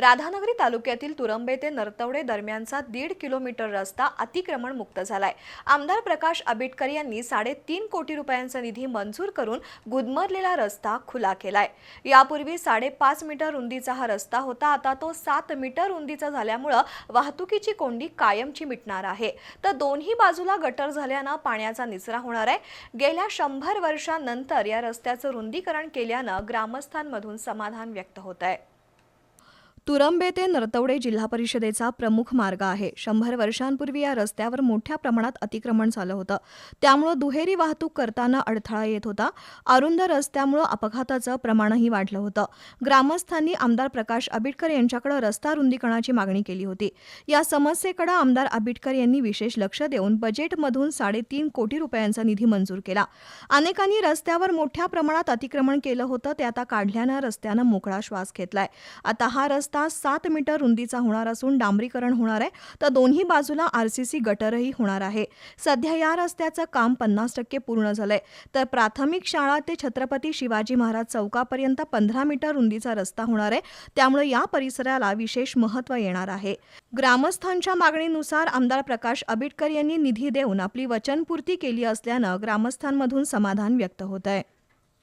राधानगरी तालुक्यातील तुरंबे ते नरतवडे दरम्यानचा दीड किलोमीटर रस्ता अतिक्रमण मुक्त झालाय. आमदार प्रकाश आंबेडकर यांनी साडेतीन कोटी रुपयांचा निधी मंजूर करून गुदमरलेला रस्ता खुला केलाय. यापूर्वी साडेपाच मीटर रुंदीचा हा रस्ता होता आता तो सात मीटर रुंदीचा झाल्यामुळं वाहतुकीची कोंडी कायमची मिटणार आहे. तर दोन्ही बाजूला गटर झाल्यानं पाण्याचा निचरा होणार आहे. गेल्या शंभर वर्षांनंतर या रस्त्याचं रुंदीकरण केल्यानं ग्रामस्थांमधून समाधान व्यक्त होत आहे तुरंबे ते नरतवडे जिल्हा परिषदेचा प्रमुख मार्ग आहे. शंभर वर्षांपूर्वी या रस्त्यावर मोठ्या प्रमाणात अतिक्रमण झालं होतं. त्यामुळं दुहेरी वाहतूक करताना अडथळा येत होता. अरुंद रस्त्यामुळं अपघाताचं प्रमाणही वाढलं होतं. ग्रामस्थांनी आमदार प्रकाश आबिटकर यांच्याकडे रस्ता रुंदीकरणाची मागणी केली होती. या समस्येकडे आमदार आबिटकर यांनी विशेष लक्ष देऊन बजेटमधून साडेतीन कोटी रुपयांचा निधी मंजूर केला. अनेकांनी रस्त्यावर मोठ्या प्रमाणात अतिक्रमण केलं होतं ते आता काढल्यानं रस्त्यानं मोकळा श्वास घेतलाय. आता हा रस्ता सात मीटर रुंदीचा होणार असून डांबरीकरण होणार आहे. तर दोन्ही बाजूला आरसीसी गटरही होणार आहे. सध्या या रस्त्याचं काम पन्नास टक्के पूर्ण झालंय. तर प्राथमिक शाळा ते छत्रपती शिवाजी महाराज चौकापर्यंत पंधरा मीटर रुंदीचा रस्ता होणार आहे. त्यामुळे या परिसराला विशेष महत्त्व येणार आहे. ग्रामस्थांच्या मागणीनुसार आमदार प्रकाश आंबेडकर यांनी निधी देऊन आपली वचनपूर्ती केली असल्यानं ग्रामस्थांमधून समाधान व्यक्त होत आहे